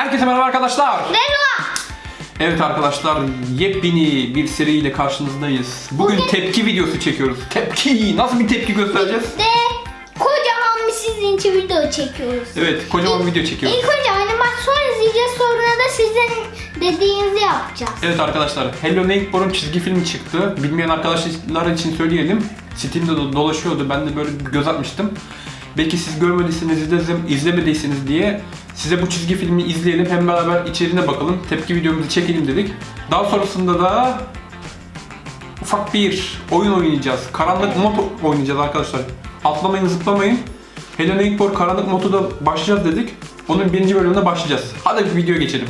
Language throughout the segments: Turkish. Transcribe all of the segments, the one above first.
Herkese merhaba arkadaşlar. Merhaba. Evet arkadaşlar yepyeni bir seriyle karşınızdayız. Bugün Bugün- tepki videosu çekiyoruz. Tepki! Nasıl bir tepki göstereceğiz? De kocaman bir sizin için video çekiyoruz. Evet kocaman video çekiyoruz. İlk önce animasyon izleyeceğiz sonra da sizin dediğinizi yapacağız. Evet arkadaşlar Hello Neighbor'un çizgi filmi çıktı. Bilmeyen arkadaşlar için söyleyelim. Steam'de do- dolaşıyordu. Ben de böyle bir göz atmıştım. Belki siz görmediyseniz, izledim, izlemediyseniz diye size bu çizgi filmi izleyelim. Hem beraber içeriğine bakalım. Tepki videomuzu çekelim dedik. Daha sonrasında da ufak bir oyun oynayacağız. Karanlık mod oynayacağız arkadaşlar. Atlamayın, zıplamayın. Hello Neighbor Karanlık Modu'da başlayacağız dedik. Onun birinci bölümüne başlayacağız. Hadi bir videoya geçelim.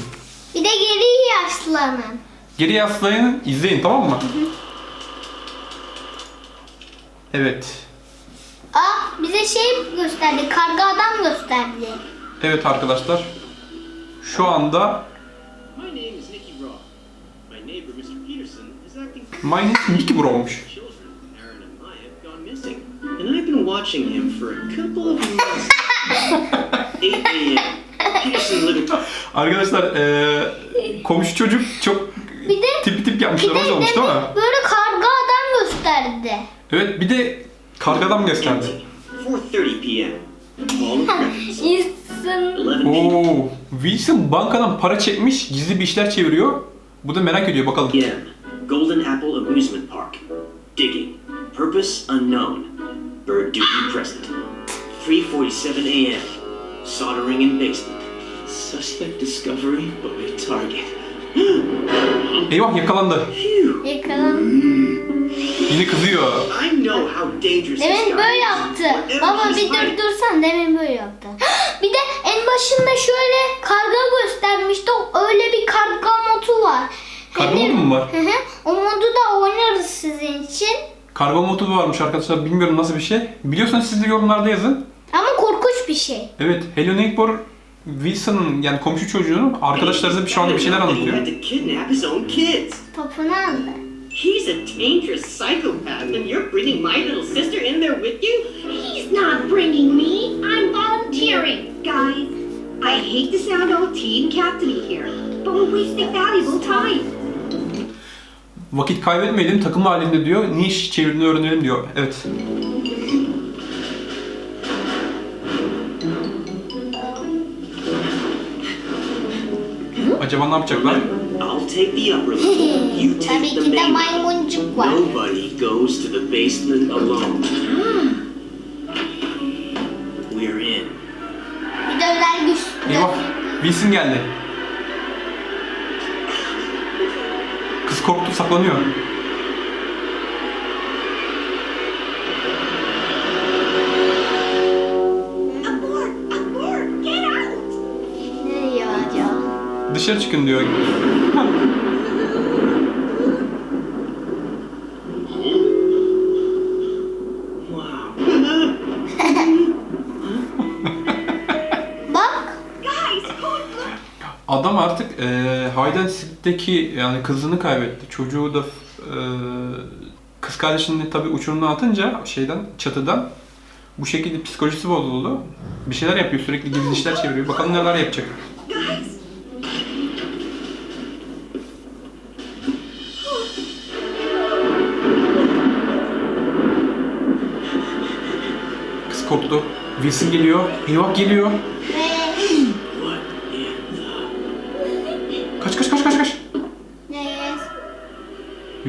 Bir de geri yaşlanın. Geri yaslayın, izleyin tamam mı? Evet. Aa bize şey gösterdi. Karga adam gösterdi. Evet arkadaşlar. Şu anda My name is Nicky Raw. My neighbor, Mr. Peterson, is acting My name is Mickey Bro olmuş. children, Aaron and Maya, have gone missing. And I've been watching him for a couple of months. 8 a.m. Peterson living... Arkadaşlar eee komşu çocuk çok Bir de tip tip yapmışlar. de, Hoş olmuş de değil mi? böyle karga adam gösterdi. Evet bir de kargadan gösterdi. Empty. 4.30 p.m. All the credits. İnsan 11 p.m. Oo, Wilson bankadan para çekmiş, gizli bir işler çeviriyor. Bu da merak ediyor bakalım. p.m. Golden Apple Amusement Park. Digging. Purpose unknown. Bird duty present. 3:47 a.m. Soldering in basement. Suspect discovery, but we target. Eyvah yakalandı. Phew. yakalan. Yine kızıyor. I know how dangerous this Demin guy böyle is. yaptı. Whatever Baba he's bir dur dursan demin böyle yaptı. Bir başında şöyle karga göstermişti. Öyle bir karga modu var. Karga modu mu var? Hı hı. O modu da oynarız sizin için. Kargo modu varmış arkadaşlar. Bilmiyorum nasıl bir şey. Biliyorsanız siz de yorumlarda yazın. Ama korkunç bir şey. Evet, Hello Neighbor Wilson'ın yani komşu çocuğunun arkadaşlarına şu anda bir şeyler anlatıyor. aldı. He's a dangerous psychopath, and you're bringing my little sister in there with you? He's not bringing me. I'm volunteering. Guys, hate to sound OT and captainy here, but we're wasting valuable time. Vakit kaybetmeyelim, takım halinde diyor. Ne iş çevirdiğini öğrenelim diyor. Evet. Acaba ne yapacaklar? I'll take the upper level. You Tabii take the ki de main level. maymuncuk var. Nobody goes to the basement alone. Wilson geldi. Kız korktu, saklanıyor. Abort! Abort! Get out! Ne diyor acaba? Dışarı çıkın diyor. Seek'teki yani kızını kaybetti. Çocuğu da e, kız kardeşini tabii uçurumdan atınca şeyden çatıdan bu şekilde psikolojisi bozuldu. Bir şeyler yapıyor sürekli gizli işler çeviriyor. Bakalım neler yapacak. Kız korktu. Wilson geliyor. Eyvah geliyor.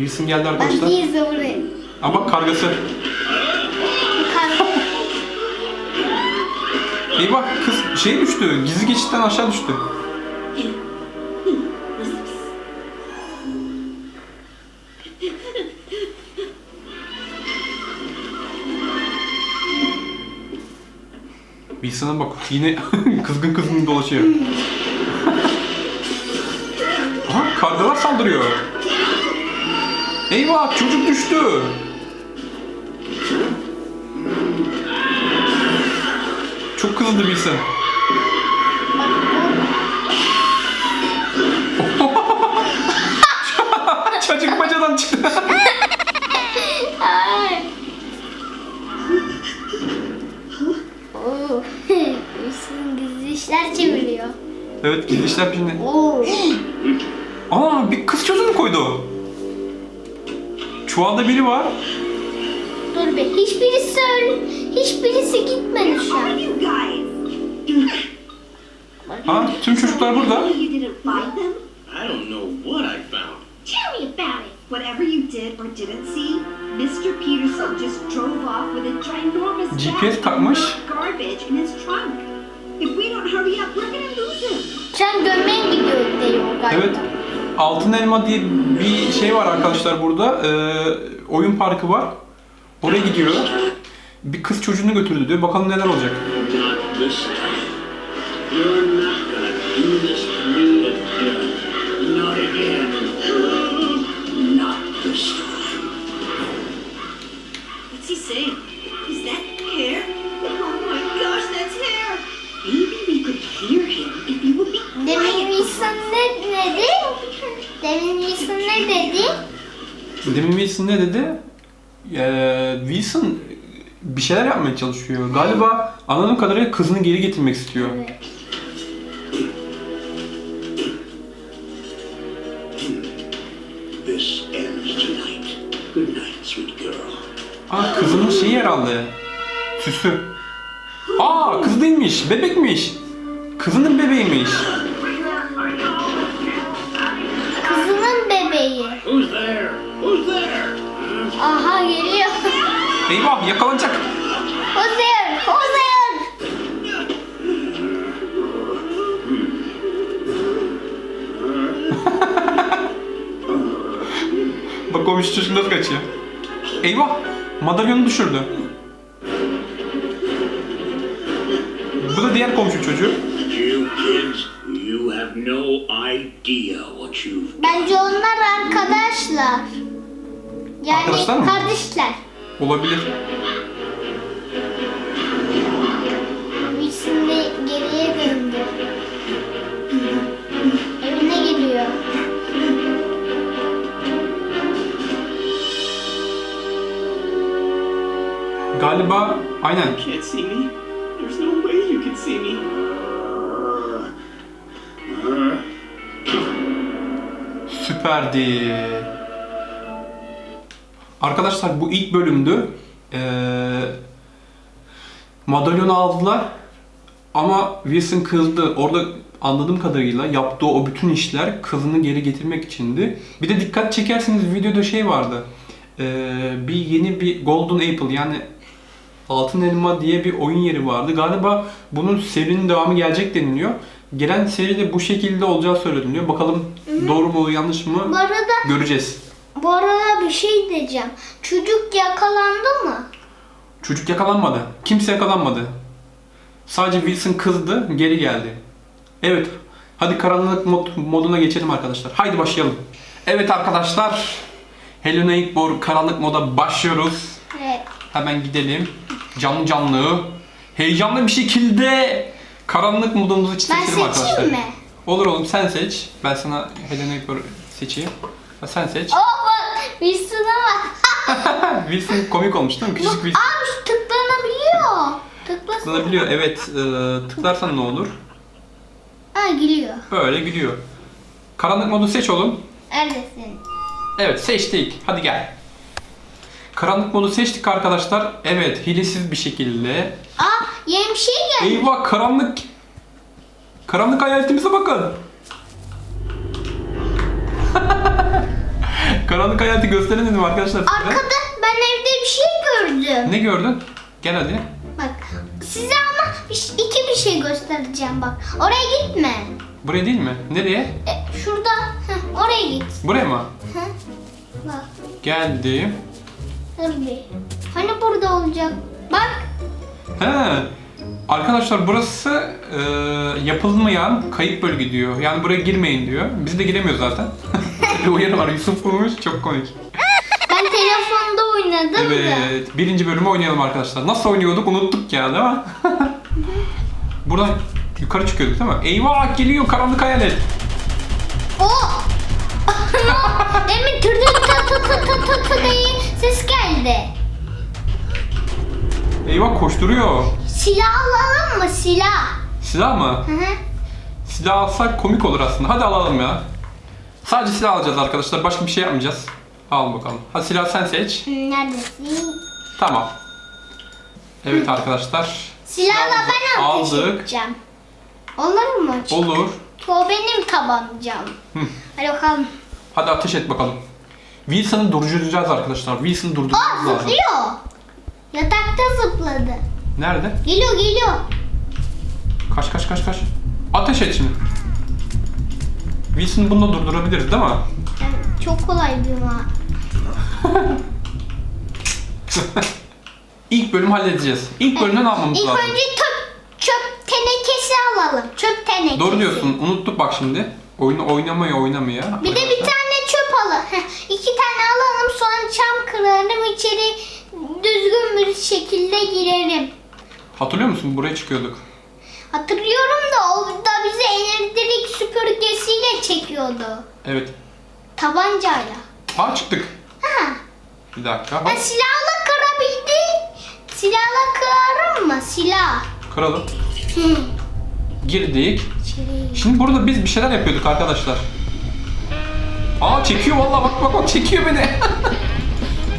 Wilson geldi Ben arkadaşlar. değil buraya. Ama bak kargası. Karga. Eyvah kız şey düştü. Gizli geçitten aşağı düştü. Wilson'a bak yine kızgın kızgın dolaşıyor. Aha kargalar saldırıyor. Eyvah çocuk düştü. Çok kızdı Wilson. Çocuk bacadan çıktı. Ay. Oo. Üstün gizli işler çeviriyor. Evet gizli işler peşinde. Oo. Aa bir kız çocuğunu koydu. Çuvalda biri var. Dur be. Hiçbirisi öyle. Hiçbirisi gitmedi şu an. Ha tüm çocuklar burada. I don't know what I found. Tell me about it. Whatever you did or didn't see, Mr. Peterson just drove off with a ginormous GPS takmış. garbage in his trunk. If we don't hurry up, we're gonna lose him. Sen gömmeye gidiyor diyor galiba. Evet. Altın Elma diye bir şey var arkadaşlar burada. Ee, oyun parkı var. Oraya gidiyor. Bir kız çocuğunu götürdü diyor. Bakalım neler olacak. Ne dedi? Demin Wilson ne dedi? Ee, Wilson bir şeyler yapmaya çalışıyor. Galiba anladığım kadarıyla kızını geri getirmek istiyor. Evet. This ends tonight. Good night, sweet girl. Aa kızının şeyi herhalde. Süsü. Aa kız değilmiş. Bebekmiş. Kızının bebeğiymiş. Aha geliyor. Eyvah yakalanacak. Ozan! Ozan! Bak komşu çocuk nasıl kaçıyor. Eyvah! Madalyonu düşürdü. Bu da diğer komşu çocuğu. You kids, you have no idea what you've Bence onlar arkadaşlar. Yani Arkadaşlar mı? kardeşler. Olabilir. De geriye döndü. Evine gidiyor. Galiba aynen. can't see me. There's no way you can see me. Süperdi. Arkadaşlar bu ilk bölümdü. Ee, madalyonu aldılar. Ama Wilson kızdı. Orada anladığım kadarıyla yaptığı o bütün işler kızını geri getirmek içindi. Bir de dikkat çekerseniz videoda şey vardı. Ee, bir yeni bir Golden Apple yani Altın Elma diye bir oyun yeri vardı. Galiba bunun serinin devamı gelecek deniliyor. Gelen seride bu şekilde olacağı söyleniyor. Bakalım doğru mu yanlış mı Bu arada, göreceğiz. Bu arada bir şey diyeceğim. Çocuk yakalandı mı? Çocuk yakalanmadı. Kimse yakalanmadı. Sadece Wilson kızdı, geri geldi. Evet. Hadi karanlık mod, moduna geçelim arkadaşlar. Haydi başlayalım. Evet arkadaşlar. Helena Igbor karanlık moda başlıyoruz. Evet. Hemen gidelim. Canlı canlı. Heyecanlı bir şekilde karanlık modumuzu Ben seçelim seçeyim arkadaşlar. mi? Olur oğlum sen seç. Ben sana Helena Igbor seçeyim. Sen seç. Oh Wilson'a bak. Wilson komik olmuş değil mi? Küçük Wilson. Aa şu tıklanabiliyor. Tıklasana. Tıklanabiliyor. Evet. E, tıklarsan ne olur? Ha geliyor. Böyle gidiyor. Karanlık modu seç oğlum. Neredesin? Evet seçtik. Hadi gel. Karanlık modu seçtik arkadaşlar. Evet hilesiz bir şekilde. Aa yeni bir şey geldi. Eyvah karanlık. Karanlık hayaletimize bakın. karanlık hayaleti gösterin dedim arkadaşlar size. Arkada ben evde bir şey gördüm. Ne gördün? Gel hadi. Bak size ama bir- iki bir şey göstereceğim bak. Oraya gitme. Buraya değil mi? Nereye? E, şurada. Heh, oraya git. Buraya mı? Heh. Bak Geldim. bir. Hani burada olacak? Bak. He. Arkadaşlar burası e, yapılmayan kayıp bölge diyor. Yani buraya girmeyin diyor. Biz de giremiyoruz zaten. bir uyarı var. Yusuf bulmuş. Çok komik. Ben telefonda oynadım da. Evet. Birinci bölümü oynayalım arkadaşlar. Nasıl oynuyorduk unuttuk ya değil mi? Buradan yukarı çıkıyorduk değil mi? Eyvah geliyor karanlık hayalet. O. Demin tır tı tı tı tı tı tı diye ses geldi. Eyvah koşturuyor. Silah alalım mı silah? Silah mı? Hı hı. Silah alsak komik olur aslında. Hadi alalım ya. Sadece silah alacağız arkadaşlar. Başka bir şey yapmayacağız. Al bakalım. Hadi silah sen seç. Neredesin? Tamam. Evet arkadaşlar. Silahla ben ateş Aldık. edeceğim. Olur mu? Olur. O benim tabancam. Hadi bakalım. Hadi ateş et bakalım. Wilson'ı durduracağız arkadaşlar. Wilson'ı Aa durdurmamız lazım. zıplıyor. Yatakta zıpladı. Nerede? Geliyor geliyor. Kaç kaç kaç kaç. Ateş et şimdi. Wilson'ı bununla durdurabiliriz değil mi? Yani çok kolay bir ma. İlk bölümü halledeceğiz. İlk bölümde ne yapmamız İlk lazım? önce çöp, çöp tenekesi alalım. Çöp tenekesi. Doğru diyorsun. Unuttuk bak şimdi. Oyunu oynamaya oynamaya. Bir de bir tane çöp alalım. İki tane alalım sonra çam kırarım içeri düzgün bir şekilde girerim. Hatırlıyor musun? Buraya çıkıyorduk. Hatırlıyorum da o da bizi elektrik süpürgesiyle çekiyordu. Evet. Tabancayla. Aa çıktık. Ha. Bir dakika. Ben Hop. silahla kırabildim. Silahla kırarım mı? Silah. Kıralım. Hı. Girdik. İçeri. Şimdi burada biz bir şeyler yapıyorduk arkadaşlar. Aa çekiyor vallahi bak bak bak çekiyor beni.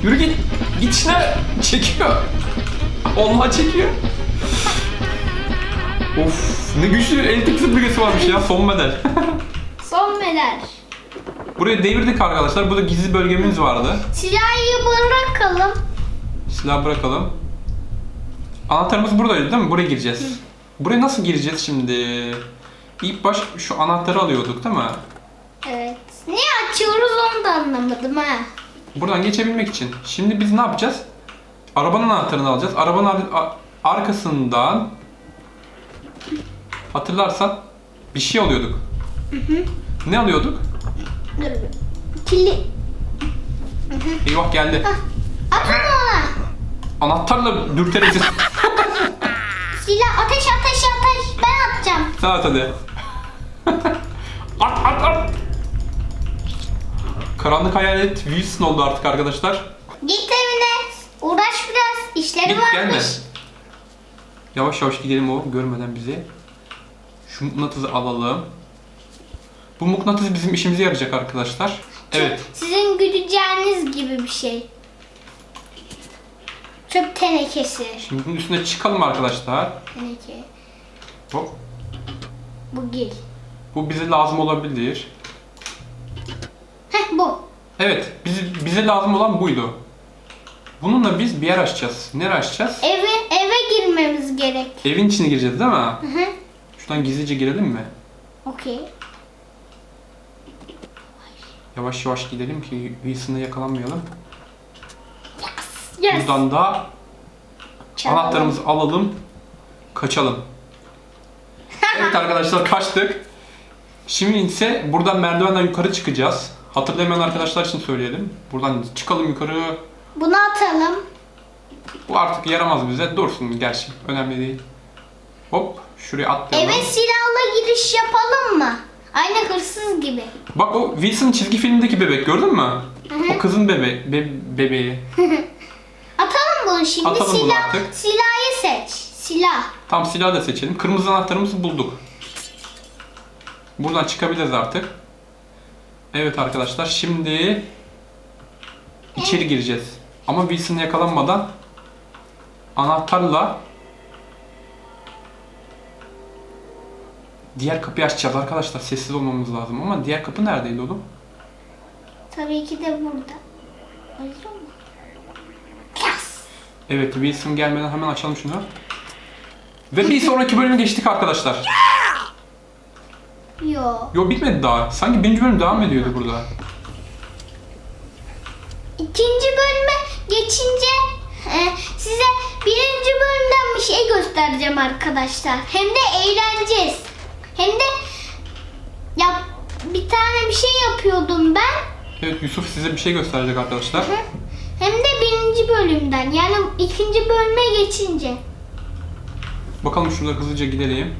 Yürü git. Git işine. Çekiyor. Allah çekiyor. Of ne güçlü elektrik süpürgesi varmış ya son model. Son medal. Buraya devirdik arkadaşlar. Burada gizli bölgemiz vardı. Silahı bırakalım. Silah bırakalım. Anahtarımız buradaydı değil mi? Buraya gireceğiz. Buraya nasıl gireceğiz şimdi? İlk baş şu anahtarı alıyorduk değil mi? Evet. Niye açıyoruz onu da anlamadım ha. Buradan geçebilmek için. Şimdi biz ne yapacağız? Arabanın anahtarını alacağız. Arabanın ar- a- arkasından hatırlarsan bir şey alıyorduk. Ne alıyorduk? Dur bir. Kili. Eyvah geldi. At onu ona. Anahtarla dürteriz. Silah ateş ateş ateş. Ben atacağım. Sen at hadi. at at at. Karanlık hayalet Wilson oldu artık arkadaşlar. Git evine. Uğraş biraz. İşleri Git varmış. gelme. Yavaş yavaş gidelim o görmeden bizi. Şu mıknatısı alalım. Bu mıknatıs bizim işimize yarayacak arkadaşlar. Evet. Sizin güdeceğiniz gibi bir şey. Çöp tenekesi. Şimdi bunun üstüne çıkalım arkadaşlar. Teneke. Hop. Bu gil. Bu bize lazım olabilir. Heh bu. Evet, bize, bize lazım olan buydu. Bununla biz bir yer açacağız. Nere açacağız? Eve, eve girmemiz gerek. Evin içine gireceğiz değil mi? Hı hı. Şuradan gizlice girelim mi? Okey. Yavaş yavaş gidelim ki Wilson'a yakalanmayalım. Yes. Buradan da Çalalım. anahtarımızı alalım. Kaçalım. Evet arkadaşlar kaçtık. Şimdi ise buradan merdivenden yukarı çıkacağız. Hatırlamayan arkadaşlar için söyleyelim. Buradan çıkalım yukarı. Bunu atalım. Bu artık yaramaz bize. Dursun gerçi. Önemli değil. Hop şuraya atlayalım. Eve silahla giriş yapalım mı? Aynı hırsız gibi. Bak o Wilson çizgi filmindeki bebek gördün mü? O kızın bebe be- bebeği. Atalım bunu şimdi. Atalım bunu Silah, artık. silahı seç. Silah. Tam silahı da seçelim. Kırmızı anahtarımızı bulduk. Buradan çıkabiliriz artık. Evet arkadaşlar şimdi içeri gireceğiz. Ama Wilson yakalanmadan anahtarla diğer kapıyı açacağız arkadaşlar. Sessiz olmamız lazım ama diğer kapı neredeydi oğlum? Tabii ki de burada. Mi? Yes. Evet Wilson gelmeden hemen açalım şunu. Ve bir sonraki bölüme geçtik arkadaşlar. Yo. Yo bitmedi daha. Sanki birinci bölüm devam ediyordu burada. İkinci bölüme geçince e, size birinci bölümden bir şey göstereceğim arkadaşlar. Hem de eğleneceğiz. Hem de ya bir tane bir şey yapıyordum ben. Evet Yusuf size bir şey gösterecek arkadaşlar. Hı. Hem de birinci bölümden. Yani ikinci bölüme geçince. Bakalım şurada hızlıca gidelim.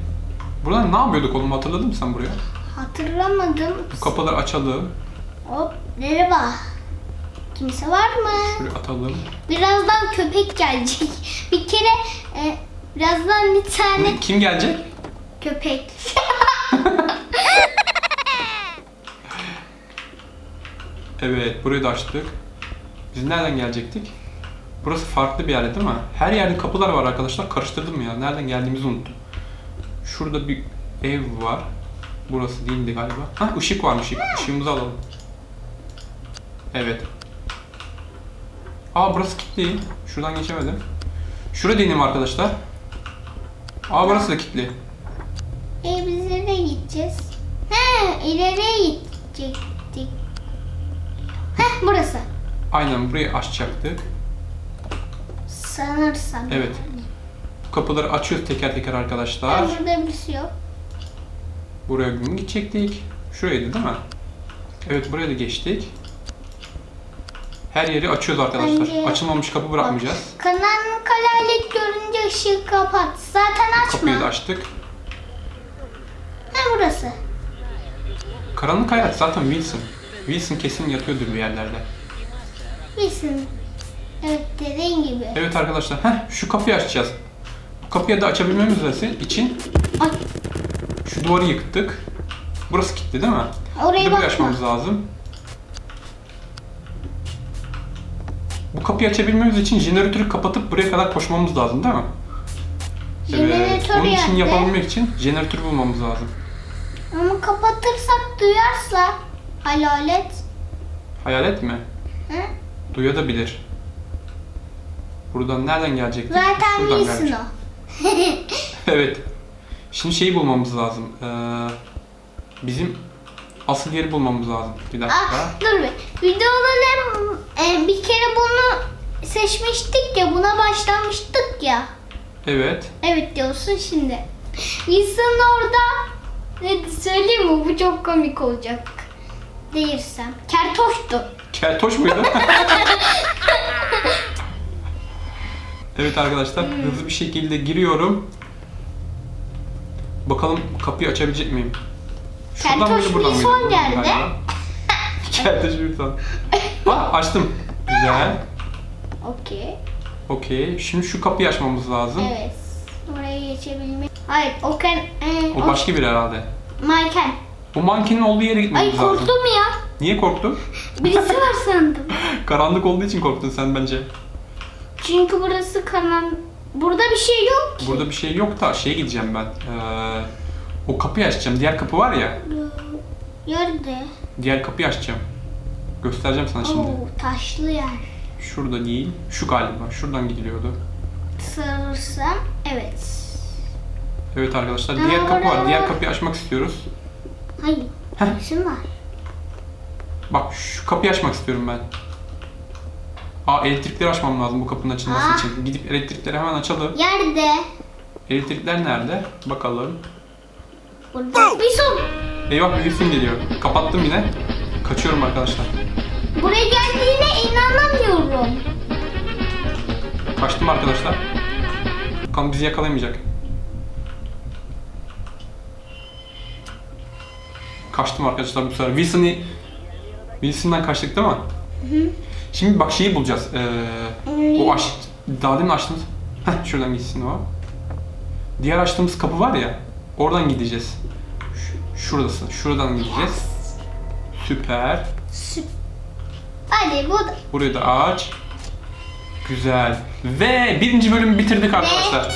Buradan ne yapıyorduk oğlum hatırladın mı sen buraya? Hatırlamadım. Bu kapıları açalım. Hop merhaba. Kimse var mı? Şuraya atalım. Birazdan köpek gelecek. Bir kere e, birazdan bir tane Kim gelecek? köpek. Evet, burayı da açtık. Biz nereden gelecektik? Burası farklı bir yer değil mi? Her yerde kapılar var arkadaşlar. Karıştırdım ya. Nereden geldiğimizi unuttum. Şurada bir ev var. Burası değildi galiba. Ha ışık var ışık. Işığımızı alalım. Evet. Aa burası kilitli. Şuradan geçemedim. Şuraya deneyim arkadaşlar. Aa burası da kilitli. E biz nereye gideceğiz? He ileriye gidecektik. Burası. Aynen burayı açacaktık. Sanırsam. Evet. Bu kapıları açıyoruz teker teker arkadaşlar. Ben burada birisi yok. Buraya gün gidecektik. Şuraydı değil mi? Evet buraya da geçtik. Her yeri açıyoruz arkadaşlar. Bence- Açılmamış kapı bırakmayacağız. Karanlık hayalet görünce ışığı kapat. Zaten açma. Kapıyı da açtık. Ha burası. Karanlık hayat zaten Wilson. Wilson kesin yatıyordur bir yerlerde. Bilsin. Evet dediğin gibi. Evet arkadaşlar. Heh, şu kapıyı açacağız. Bu kapıyı da açabilmemiz için Ay, şu duvarı yıktık. Burası kilitli değil mi? burayı bakma. açmamız lazım. Bu kapıyı açabilmemiz için jeneratörü kapatıp buraya kadar koşmamız lazım değil mi? Jeneratör Onun için yapabilmek için jeneratörü bulmamız lazım. Ama kapatırsak duyarsa hayalet. Hayalet mi? Hı? Duyabilir. Buradan nereden gelecek? Zaten Şuradan bilsin gelecek. o. Evet. Şimdi şeyi bulmamız lazım. Ee, bizim asıl yeri bulmamız lazım. Bir dakika. Ah, dur bir. Videoları e, bir kere bunu seçmiştik ya buna başlamıştık ya. Evet. Evet diyorsun şimdi. Wilson orada ne söyleyeyim mi? Bu çok komik olacak. Değilsem. Kertoştu. Keltoş muydu? evet arkadaşlar hızlı bir şekilde giriyorum. Bakalım kapıyı açabilecek miyim? Keltoş mıydı, buradan mıydı? Wilson Buradan geldi. galiba. Keltoş Wilson. Ha açtım. Güzel. Okey. Okey. Şimdi şu kapıyı açmamız lazım. Evet. Oraya geçebilmek. Hayır o kan... E, O o başka biri herhalde. Manken. Bu mankenin olduğu yere Ay gitmemiz lazım. korktum ya. Niye korktun? Birisi var sandım. Karanlık olduğu için korktun sen bence. Çünkü burası karan... Burada bir şey yok ki. Burada bir şey yok da şeye gideceğim ben. Ee, o kapıyı açacağım. Diğer kapı var ya. Nerede? Diğer kapıyı açacağım. Göstereceğim sana şimdi. Oo, taşlı yer. Şurada değil. Şu galiba. Şuradan gidiliyordu. Sarırsam evet. Evet arkadaşlar. Aa, Diğer kapı var. Diğer kapıyı açmak istiyoruz. Hayır. Heh. Şun var. Bak şu kapıyı açmak istiyorum ben. Aa elektrikleri açmam lazım bu kapının açılması Aa. için. Gidip elektrikleri hemen açalım. Yerde. Elektrikler nerede? Bakalım. Burada. Bir son. Eyvah bir Wilson geliyor. Kapattım yine. Kaçıyorum arkadaşlar. Buraya geldiğine inanamıyorum. Kaçtım arkadaşlar. Bakalım bizi yakalayamayacak. Kaçtım arkadaşlar bu sefer. Wilson'ı Wilson'dan kaçtık değil mi? Şimdi bak şeyi bulacağız. Ee, o aç... Daha demin açtığımız... Heh şuradan gitsin o. Diğer açtığımız kapı var ya. Oradan gideceğiz. Ş- şuradasın. Şuradan gideceğiz. Süper. Süp. Hadi bu da. Burayı da aç. Güzel. Ve birinci bölümü bitirdik arkadaşlar.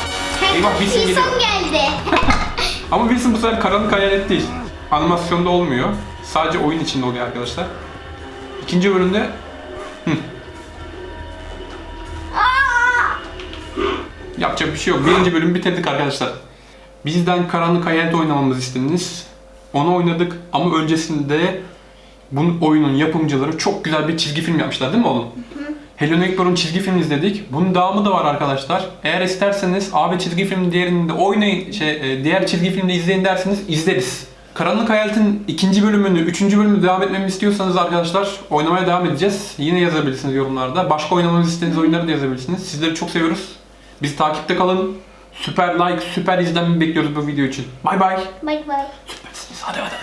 Eyvah Wilson geliyor. Wilson geldi. Ama Wilson bu sefer karanlık hayalet değil. Animasyonda olmuyor. Sadece oyun içinde oluyor arkadaşlar. İkinci bölümde yapacak bir şey yok. Birinci bölümü bitirdik arkadaşlar. Bizden karanlık hayalet oynamamızı istediniz. Onu oynadık ama öncesinde bunun oyunun yapımcıları çok güzel bir çizgi film yapmışlar değil mi oğlum? Hello Neighbor'un çizgi filmini izledik. Bunun devamı da var arkadaşlar. Eğer isterseniz abi çizgi film diğerinde oynayın, şey, e, diğer çizgi filmde izleyin derseniz izleriz. Karanlık Hayalet'in ikinci bölümünü, üçüncü bölümü devam etmemi istiyorsanız arkadaşlar oynamaya devam edeceğiz. Yine yazabilirsiniz yorumlarda. Başka oynamamızı istediğiniz oyunları da yazabilirsiniz. Sizleri çok seviyoruz. Bizi takipte kalın. Süper like, süper izlenme bekliyoruz bu video için. Bay bay. Bye bye. Süpersiniz. Hadi hadi.